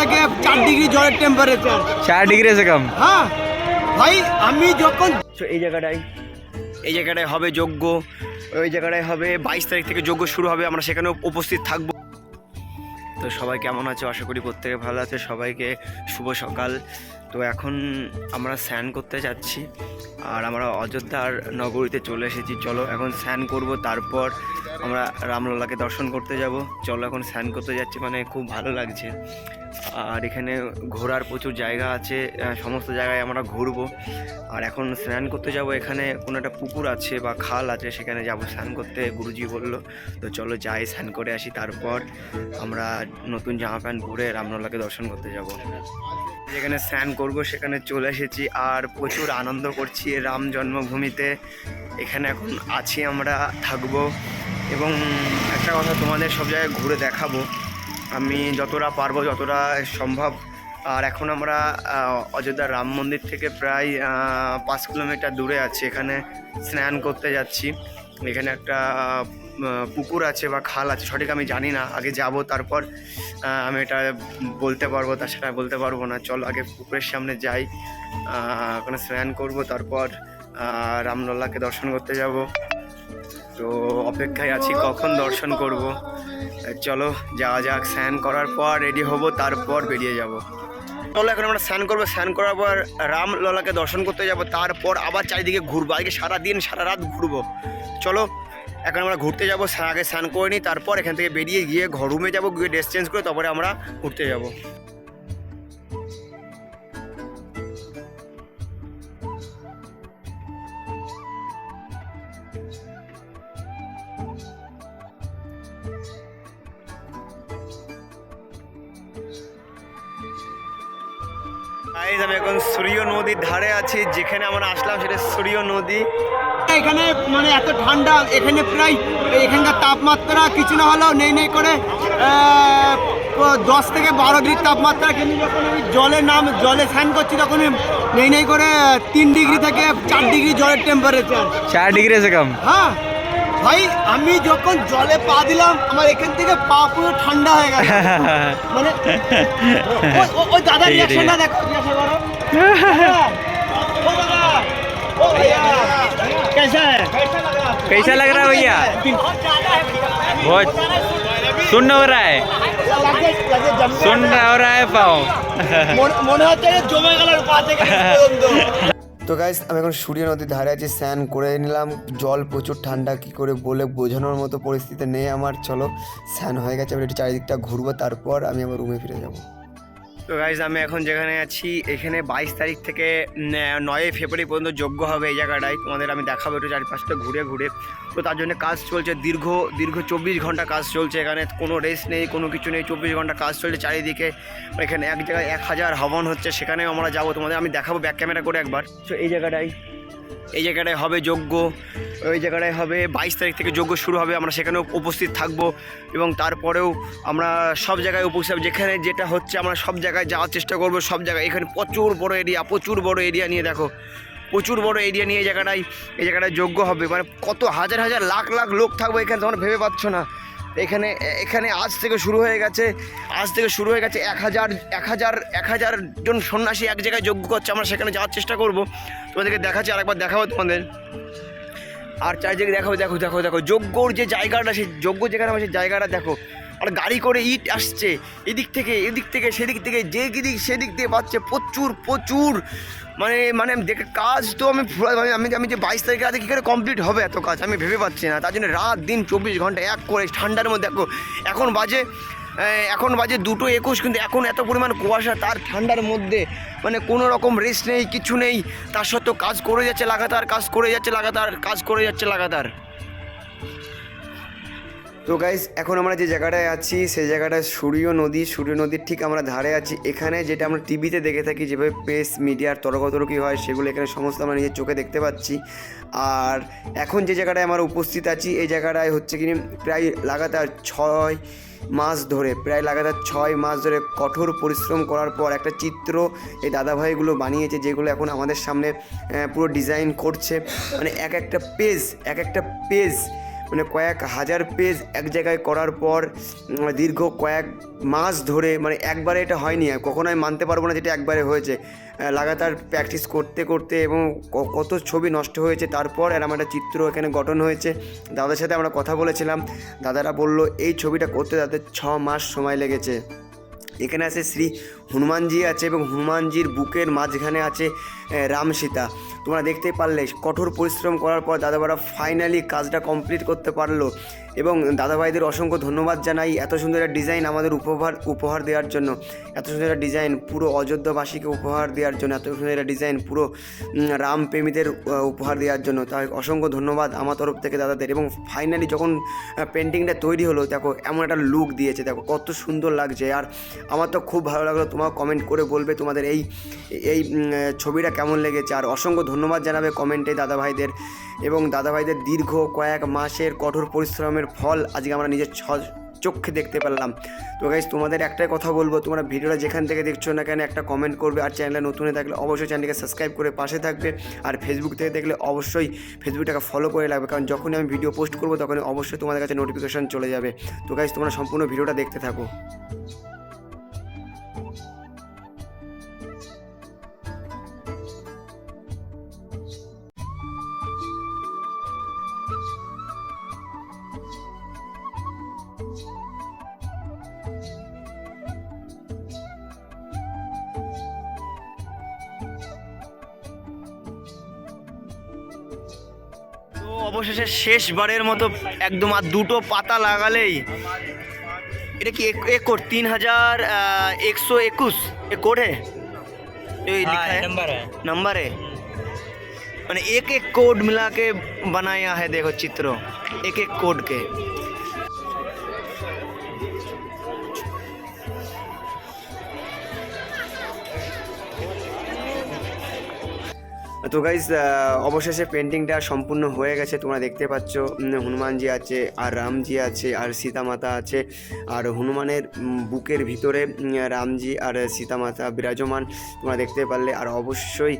থাকে চার ডিগ্রি জ্বরের টেম্পারেচার চার ডিগ্রি এসে কম। হ্যাঁ ভাই আমি যখন এই জায়গাটায় এই জায়গাটায় হবে যজ্ঞ। ওই জায়গাটায় হবে বাইশ তারিখ থেকে যজ্ঞ শুরু হবে। আমরা সেখানেও উপস্থিত থাকব। তো সবাই কেমন আছে? আশা করি প্রত্যেকে ভালো আছে। সবাইকে শুভ সকাল। তো এখন আমরা স্নান করতে যাচ্ছি। আর আমরা অযোধ্যার নগরীতে চলে এসেছি। চলো এখন স্নান করব। তারপর আমরা রামলালাকে দর্শন করতে যাব। চলো এখন স্নান করতে যাচ্ছি। মানে খুব ভালো লাগছে। আর এখানে ঘোরার প্রচুর জায়গা আছে সমস্ত জায়গায় আমরা ঘুরবো। আর এখন স্নান করতে যাব, এখানে কোনো একটা পুকুর আছে বা খাল আছে, সেখানে যাব স্নান করতে, গুরুজি বলল। তো চলো যাই, স্নান করে আসি, তারপর আমরা নতুন জামা প্যান্ট পরে রামলালাকে দর্শন করতে যাব। যেখানে স্নান করব, সেখানে চলে এসেছি আর প্রচুর আনন্দ করছি রাম জন্মভূমিতে। এখানে এখন আছি আমরা, থাকব। এবং একটা কথা তোমাদের সব জায়গায় ঘুরে দেখাবো। আমি যতটা পারব, যতটা সম্ভব। আর এখন আমরা অযোধ্যা রাম মন্দির থেকে প্রায় পাঁচ কিলোমিটার দূরে আছি। এখানে স্নান করতে যাচ্ছি। এখানে একটা পুকুর আছে বা খাল আছে, সঠিক আমি জানি না। আগে যাব, তারপর আমি এটা বলতে পারব তার সেটা বলতে পারব না। চল, আগে পুকুরের সামনে যাই। ওখানে স্নান করব, তারপর রামলল্লাকে দর্শন করতে যাব। তো অপেক্ষায় আছি, কখন দর্শন করব? চলো, যাওয়া যাক, স্নান করার পর রেডি হব, তারপর বেরিয়ে যাব। চলো, এখন আমরা স্নান করব, স্নান করার পর রাম ললাকে দর্শন করতে যাব, তারপর আবার চারিদিকে ঘুরবো আজকে সারা দিন সারা রাত ঘুরবো। চলো, এখন আমরা ঘুরতে যাব আগে স্নান করে নিই, তারপর এখান থেকে বেরিয়ে গিয়ে ঘর রুমে যাব, গিয়ে ড্রেস চেঞ্জ করে, তারপরে আমরা ঘুরতে যাব। গাইজ আমি এখন সূর্য নদীর ধারে আছি যেখানে আমরা আসলাম সেটা সূর্য নদী। এখানে মানে এত ঠান্ডা এখানে প্রায় এখানকার তাপমাত্রা কিছু না হলেও নেই নেই করে দশ থেকে বারো ডিগ্রি তাপমাত্রা। কিন্তু যখন আমি জলে নাম জলে স্নান করছি তখন নেই নেই করে তিন ডিগ্রি থেকে চার ডিগ্রি জলের টেম্পারেচার চার ডিগ্রি সে হ্যাঁ। ভাই আমি যখন জলে পা দিলাম আমার এখান থেকে পা পুরো ঠান্ডা হয়ে গেল মানে ওই- ওই- ওই দাদা ঠিক আছে, রিয়াকশনটা দেখো জিজ্ঞাসা করো দাদা, ও দাদা, ও भैया, कैसा है कैसा लग रहा है भैया बहुत सुन हो रहा है লাগে- লাগে জমে सुन গেছে। हो रहा है पाओ মনে- মনে হচ্ছে যে জমে গেল পা থেকে নিচ পর্যন্ত। তো গাইস আমি এখন সূর্য নদীর ধারে আছি, স্নান করে নিলাম। জল প্রচুর, ঠান্ডা, কি করে বলে বোঝানোর মতো পরিস্থিতি নেই আমার। চলো, স্নান হয়ে গেছে আমি একটু চারিদিকটা ঘুরবো, তারপর আমি আমার রুমে ফিরে যাব। তো গাইজ আমি এখন যেখানে আছি, এখানে বাইশ তারিখ থেকে নয় ফেব্রুয়ারি পর্যন্ত যোগ্য হবে এই জায়গাটায়। তোমাদের আমি দেখাবো একটু চারিপাশটা ঘুরে ঘুরে। তো তার জন্য কাজ চলছে দীর্ঘ দীর্ঘ চব্বিশ ঘণ্টা কাজ চলছে এখানে। কোনো রেস্ট নেই, কোনো কিছু নেই, চব্বিশ ঘণ্টা কাজ চলছে চারিদিকে। এখানে এক জায়গায় এক হাজার হবন হচ্ছে সেখানে আমরা যাব তোমাদের। আমি দেখাবো ব্যাক ক্যামেরা করে একবার। তো এই জায়গাটায় এই জায়গাটায় হবে যজ্ঞ ওই জায়গাটায় হবে বাইশ তারিখ থেকে যজ্ঞ শুরু হবে, আমরা সেখানেও উপস্থিত থাকব এবং তারপরেও আমরা সব জায়গায় উপস্থিত যেখানে যেটা হচ্ছে আমরা সব জায়গায় যাওয়ার চেষ্টা করব, সব জায়গায়। এখানে প্রচুর বড় এরিয়া প্রচুর বড় এরিয়া নিয়ে দেখো, প্রচুর বড় এরিয়া নিয়ে এই জায়গাটায় এই জায়গাটায় যোগ্য হবে মানে কত হাজার হাজার লাখ লাখ লোক থাকবে এখানে, তোমরা ভেবে পাচ্ছ না। এখানে এখানে আজ থেকে শুরু হয়ে গেছে, আজ থেকে শুরু হয়ে গেছে এক হাজার এক হাজার এক হাজার জন সন্ন্যাসী এক জায়গায় যোগ্য করছে, আমরা সেখানে যাওয়ার চেষ্টা করব। তোমাদেরকে দেখাচ্ছি, আরেকবার দেখাবো তোমাদের। আর চারিদিকে দেখো দেখো দেখো দেখো, যজ্ঞর যে জায়গাটা, সেই যজ্ঞ হবে সেই জায়গাটা দেখো। আর গাড়ি করে ইট আসছে। এদিক থেকে এদিক থেকে, সেদিক থেকে, যে দিক সেদিক দিয়ে পাচ্ছে প্রচুর প্রচুর। মানে মানে দেখে কাজ তো আমি পুরো- আমি- আমি যে বাইশ তারিখে আগে কী করে কমপ্লিট হবে এত কাজ? আমি ভেবে পাচ্ছি না। তার জন্য রাত, দিন, চব্বিশ ঘণ্টা এক করে ঠান্ডার মধ্যে এখন বাজে এখন বাজে দুটো একুশ, কিন্তু এখন এত পরিমাণ কুয়াশা, তার ঠান্ডার মধ্যে মানে কোনো রকম রেস্ট নেই, কিছু নেই। তার সত্ত্বেও কাজ করে যাচ্ছে লাগাতার, কাজ করে যাচ্ছে লাগাতার, কাজ করে যাচ্ছে লাগাতার। তো গাইজ এখন আমরা যে জায়গাটায় আছি, সেই জায়গাটায় সূর্য নদী। সূর্য নদীর ঠিক আমরা ধারে আছি। এখানে যেটা আমরা টিভিতে দেখে থাকি, যেভাবে প্রেস মিডিয়ার তর্কতর্কি হয়, সেগুলো এখানে সমস্ত আমরা নিজের চোখে দেখতে পাচ্ছি। আর এখন যে জায়গাটায় আমরা উপস্থিত আছি, এই জায়গাটায় হচ্ছে কি, প্রায় লাগাতার ছয় মাস ধরে, প্রায় লাগাতার ছয় মাস ধরে কঠোর পরিশ্রম করার পর একটা চিত্র এই দাদাভাইগুলো বানিয়েছে, যেগুলো এখন আমাদের সামনে পুরো ডিজাইন করছে। মানে এক একটা পেজ এক একটা পেজ মানে কয়েক হাজার পেজ এক জায়গায় করার পর দীর্ঘ কয়েক মাস ধরে মানে একবারে এটা হয়নি কখনো আমি মানতে পারব না যেটা একবারে হয়েছে। লাগাতার প্র্যাকটিস করতে করতে এবং কত ছবি নষ্ট হয়েছে, তারপর এরম একটা চিত্র এখানে গঠন হয়েছে। দাদার সাথে আমরা কথা বলেছিলাম, দাদারা বলল, এই ছবিটা করতে তাদের ছ মাস সময় লেগেছে। এখানে আছে শ্রী হনুমানজি আছে এবং হনুমানজির বুকের মাঝখানে আছে রাম সীতা তোমরা দেখতেই পারলে কঠোর পরিশ্রম করার পর দাদা দাদাবারা ফাইনালি কাজটা কমপ্লিট করতে পারল। এবং দাদাভাইদের অসংখ্য ধন্যবাদ জানাই এত সুন্দর একটা ডিজাইন আমাদের উপহার উপহার দেওয়ার জন্য। এত সুন্দর একটা ডিজাইন, পুরো অযোধ্যাবাসীকে উপহার দেওয়ার জন্য, এত সুন্দর একটা ডিজাইন, পুরো রাম প্রেমীদের উপহার দেওয়ার জন্য। তাই অসংখ্য ধন্যবাদ আমার তরফ থেকে দাদাদের এবং ফাইনালি যখন পেন্টিংটা তৈরি হলো, দেখো, এমন একটা লুক দিয়েছে, দেখো, কত সুন্দর লাগছে। আর আমার তো খুব ভালো লাগল, তোমার কমেন্ট করে বলবে তোমাদের এই এই ছবিটা কেমন লেগেছে। আর অসংখ্য ধন্যবাদ জানাবে কমেন্টে দাদাভাইদের। এবং দাদাভাইদের দীর্ঘ কয়েক মাসের কঠোর পরিশ্রমের ফল আজকে আমরা নিজের ছ- চোখে দেখতে পেলাম। তো গাইজ তোমাদের একটাই কথা বলব, তোমরা ভিডিওটা যেখান থেকে দেখছ না কেন একটা কমেন্ট করবে, আর চ্যানেলে নতুন হয়ে থাকলে অবশ্যই চ্যানেলকে সাবস্ক্রাইব করে পাশে থাকবে, আর ফেসবুক থেকে দেখলে অবশ্যই ফেসবুকটাকে ফলো করে লাগবে কারণ যখনই আমি ভিডিও পোস্ট করব, তখনই অবশ্যই তোমাদের কাছে নোটিফিকেশান চলে যাবে। তো গাইজ তোমরা সম্পূর্ণ ভিডিওটা দেখতে থাকো। অবশেষে শেষবারের মতো একদম আর দুটো পাতা লাগালেই এটা কি এক- এক কোট তিন হাজার একশো একুশ এ কোড है जो ये लिखा है नंबर है नंबर है मैंने एक एक कोड मिला के बनाया है देखो चित्र एक एक कोड के তো গাইজ অবশেষে পেন্টিংটা সম্পূর্ণ হয়ে গেছে। তোমরা দেখতে পাচ্ছ হনুমানজি আছে, আর রামজি আছে, আর সীতা মাতা আছে, আর হনুমানের বুকের ভিতরে রামজি আর সীতা মাতা বিরাজমান। তোমরা দেখতে পারলে, আর অবশ্যই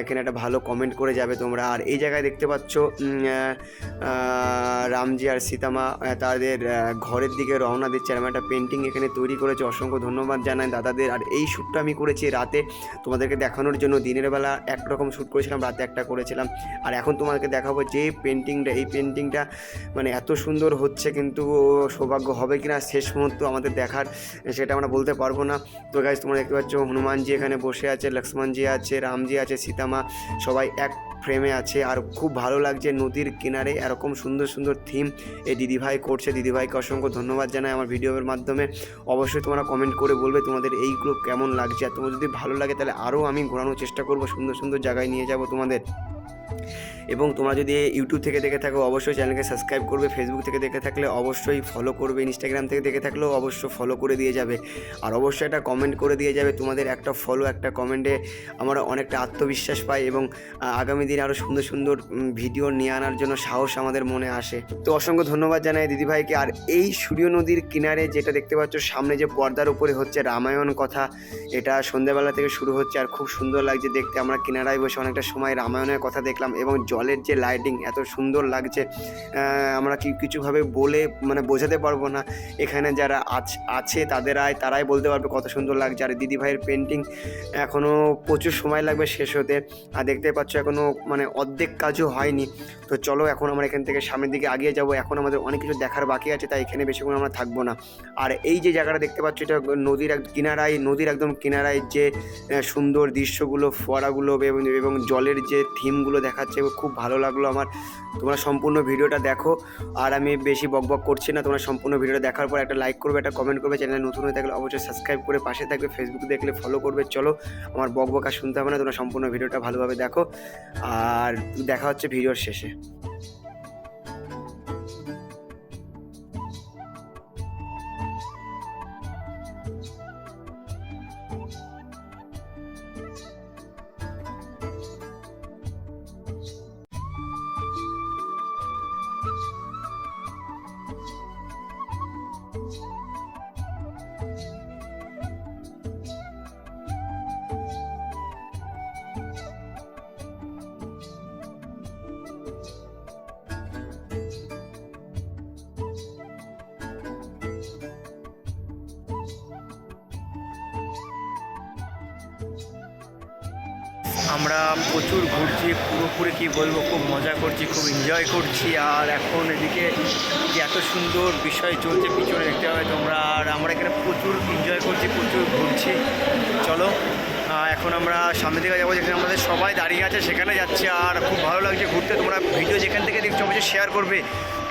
এখানে একটা ভালো কমেন্ট করে যাবে তোমরা। আর এই জায়গায় দেখতে পাচ্ছ রামজি আর সীতামা তাদের ঘরের দিকে রওনা দিচ্ছে। এরকম একটা পেন্টিং এখানে তৈরি করেছে। অসংখ্য ধন্যবাদ জানাই দাদাদের। আর এই শ্যুটটা আমি করেছি রাতে। তোমাদেরকে দেখানোর জন্য দিনের বেলা একরকম শ্যুট করেছিলাম, রাতে একটা করেছিলাম। আর এখন তোমাকে দেখাবো যে পেন্টিংটা এই পেন্টিংটা মানে এত সুন্দর হচ্ছে কিন্তু সৌভাগ্য হবে কি না শেষ মুহূর্ত আমাদের দেখার, সেটা আমরা বলতে পারব না। তো গাছ তোমরা দেখতে পাচ্ছ হনুমানজি এখানে বসে আছে, লক্ষ্মণজি আছে, রামজি আছে, সীতামা, সবাই এক ফ্রেমে আছে আর খুব ভালো লাগছে নদীর কিনারে। এরকম সুন্দর সুন্দর থিম এই দিদিভাই করছে। দিদিভাইকে অসংখ্য ধন্যবাদ জানাই আমার ভিডিওর মাধ্যমে। অবশ্যই তোমরা কমেন্ট করে বলবে তোমাদের এইগুলো কেমন লাগছে। আর তোমার যদি ভালো লাগে তাহলে আরও আমি ঘোরানোর চেষ্টা করব। সুন্দর সুন্দর জায়গায় নিয়ে যাব তোমাদের। এবং তোমরা যদি ইউটিউব থেকে দেখে থাকো, অবশ্যই চ্যানেলকে সাবস্ক্রাইব করবে। ফেসবুক থেকে দেখে থাকলে অবশ্যই ফলো করবে। ইনস্টাগ্রাম থেকে দেখে থাকলেও অবশ্যই ফলো করে দিয়ে যাবে। আর অবশ্যই একটা কমেন্ট করে দিয়ে যাবে। তোমাদের একটা ফলো একটা কমেন্টে আমরা অনেকটা আত্মবিশ্বাস পাই এবং আগামী দিনে আরও সুন্দর সুন্দর ভিডিও নিয়ে আনার জন্য সাহস আমাদের মনে আসে। তো অসংখ্য ধন্যবাদ জানাই দিদিভাইকে আর এই সূর্য নদীর কিনারে যেটা দেখতে পাচ্ছ, সামনে যে পর্দার উপরে হচ্ছে রামায়ণ কথা, এটা সন্ধ্যাবেলা থেকে শুরু হচ্ছে। আর খুব সুন্দর লাগছে দেখতে। আমরা কিনারায় বসে অনেকটা সময় রামায়ণের কথা দেখলাম এবং জলের যে লাইটিং এত সুন্দর লাগছে আমরা কি কিছুভাবে বলে মানে বোঝাতে পারব না। এখানে যারা আছ- আছে তাদেরাই তারাই বলতে পারবে কত সুন্দর লাগছে। আর দিদি ভাইয়ের পেন্টিং এখনও প্রচুর সময় লাগবে শেষ হতে। আর দেখতে পাচ্ছ এখনও মানে অর্ধেক কাজও হয়নি। তো চলো এখন আমরা এখান থেকে সামনের দিকে আগিয়ে যাব। এখন আমাদের অনেক কিছু দেখার বাকি আছে, তাই এখানে বেশিক্ষণ আমরা থাকব না। আর এই যে জায়গাটা দেখতে পাচ্ছ, এটা নদীর এক, কিনারায়, নদীর একদম কিনারায় যে সুন্দর দৃশ্যগুলো, ফোয়ারাগুলো এবং জলের যে থিমগুলো দেখাচ্ছে, খুব ভালো লাগল আমার। তোমরা সম্পূর্ণ ভিডিওটা দেখো। আর আমি বেশি বক বক করছি না, তোমরা সম্পূর্ণ ভিডিওটা দেখার পর একটা লাইক করবে, একটা কমেন্ট করবে চ্যানেল নতুন হয়ে থাকলে অবশ্যই সাবস্ক্রাইব করে পাশে থাকবে ফেসবুক দেখলে ফলো করবে। চলো, আমার বক বক আর শুনতে হবে না, তোমরা সম্পূর্ণ ভিডিওটা ভালোভাবে দেখো। আর দেখা হচ্ছে ভিডিওর শেষে। আমরা প্রচুর ঘুরছি, পুরোপুরি কি বলব, খুব মজা করছি, খুব এনজয় করছি। আর এখন এদিকে যে এত সুন্দর বিষয় চলছে, পিছনে দেখতে হবে তোমরা। আর আমরা এখানে প্রচুর এনজয় করছি, প্রচুর ঘুরছি। চলো এখন আমরা সামনে দিকে যাব, যেখানে আমাদের সবাই দাঁড়িয়ে আছে, সেখানে যাচ্ছে। আর খুব ভালো লাগছে ঘুরতে। তোমরা ভিডিও যেখান থেকে দেখছ, অবশ্যই শেয়ার করবে।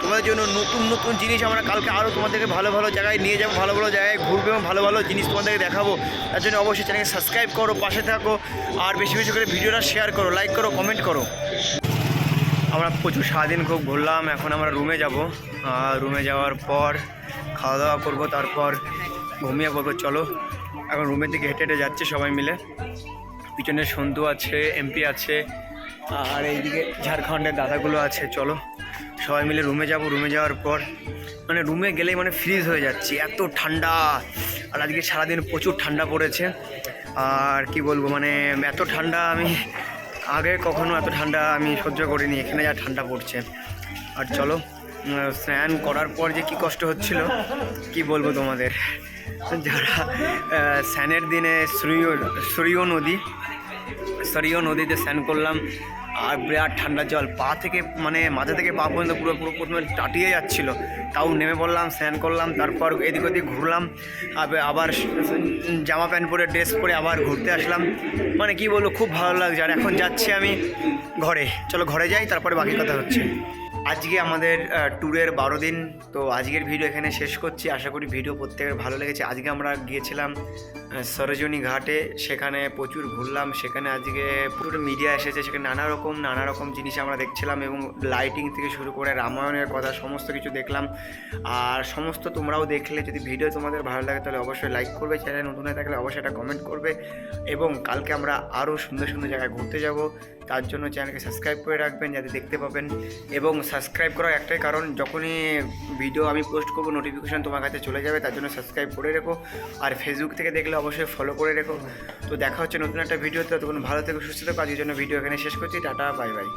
তোমাদের জন্য নতুন নতুন জিনিস আমরা কালকে আরও তোমাদেরকে ভালো ভালো জায়গায় নিয়ে যাব, ভালো ভালো জায়গায় ঘুরবে এবং ভালো ভালো জিনিস তোমাদেরকে দেখাবো। তার জন্য অবশ্যই চ্যানেলকে সাবস্ক্রাইব করো, পাশে থাকো, আর বেশি বেশি করে ভিডিওটা শেয়ার করো লাইক করো কমেন্ট করো। আমরা প্রচুর সারাদিন খুব ঘুরলাম, এখন আমরা রুমে যাব। রুমে যাওয়ার পর খাওয়া দাওয়া করব, তারপর ঘুমিয়ে পড়ব, চলো। এখন রুমের দিকে হেঁটে হেঁটে যাচ্ছে সবাই মিলে। পিছনে সন্ধু আছে এমপি আছে, আর এইদিকে ঝাড়খণ্ডের দাদাগুলো আছে, চলো। সবাই মিলে রুমে যাব রুমে যাওয়ার পর মানে রুমে গেলেই মানে ফ্রিজ হয়ে যাচ্ছি, এত ঠান্ডা। আর আজকে সারাদিন প্রচুর ঠান্ডা পড়েছে। আর কি বলব মানে এত ঠান্ডা আমি আগে কখনো এত ঠান্ডা আমি সহ্য করিনি, এখানে যা ঠান্ডা পড়ছে। আর চলো স্নান করার পর যে কি কষ্ট হচ্ছিল, কি বলব তোমাদের? যারা স্নানের দিনে সূর্য সূর্য নদী সরিয় নদীতে স্নান করলাম আর বিরাট ঠান্ডা জল পা থেকে মানে মাথা থেকে পা পর্যন্ত পুরো পুরো প্রথমে টাটিয়ে যাচ্ছিল। তাও নেমে পড়লাম, স্নান করলাম, তারপর এদিক ওদিক ঘুরলাম। আবে- আবার জামা প্যান্ট পরে, ড্রেস পরে আবার ঘুরতে আসলাম। মানে কি বলব, খুব ভালো লাগছে। আর এখন যাচ্ছি আমি ঘরে। চলো ঘরে যাই, তারপরে বাকি কথা হচ্ছে। আজকে আমাদের ট্যুরের বারো দিন। তো আজকের ভিডিও এখানে শেষ করছি। আশা করি ভিডিও প্রত্যেকের ভালো লেগেছে। আজকে আমরা গিয়েছিলাম সরোজনী ঘাটে। সেখানে প্রচুর ঘুরলাম। সেখানে আজকে পুরো মিডিয়া এসেছে। সেখানে নানা রকম নানা রকম জিনিস আমরা দেখছিলাম এবং লাইটিং থেকে শুরু করে রামায়ণের কথা সমস্ত কিছু দেখলাম। আর সমস্ত তোমরাও দেখলে। যদি ভিডিও তোমাদের ভালো লাগে, তাহলে অবশ্যই লাইক করবে। চ্যানেল নতুন হয়ে থাকলে অবশ্যই একটা কমেন্ট করবে। এবং কালকে আমরা আরও সুন্দর সুন্দর জায়গায় ঘুরতে যাব। তার জন্য চ্যানেলকে সাবস্ক্রাইব করে রাখবেন যাতে দেখতে পাবেন। এবং সাবস্ক্রাইব করার একটাই কারণ, যখনই ভিডিও আমি পোস্ট করব নোটিফিকেশান তোমার কাছে চলে যাবে, তার জন্য সাবস্ক্রাইব করে রেখো। আর ফেসবুক থেকে দেখলে অবশ্যই ফলো করে রেখো। তো দেখা হচ্ছে নতুন একটা ভিডিওতে তখন ভালো থেকে, সুস্থ থাকো। আজকের জন্য ভিডিও এখানে শেষ করছি। Tata bye bye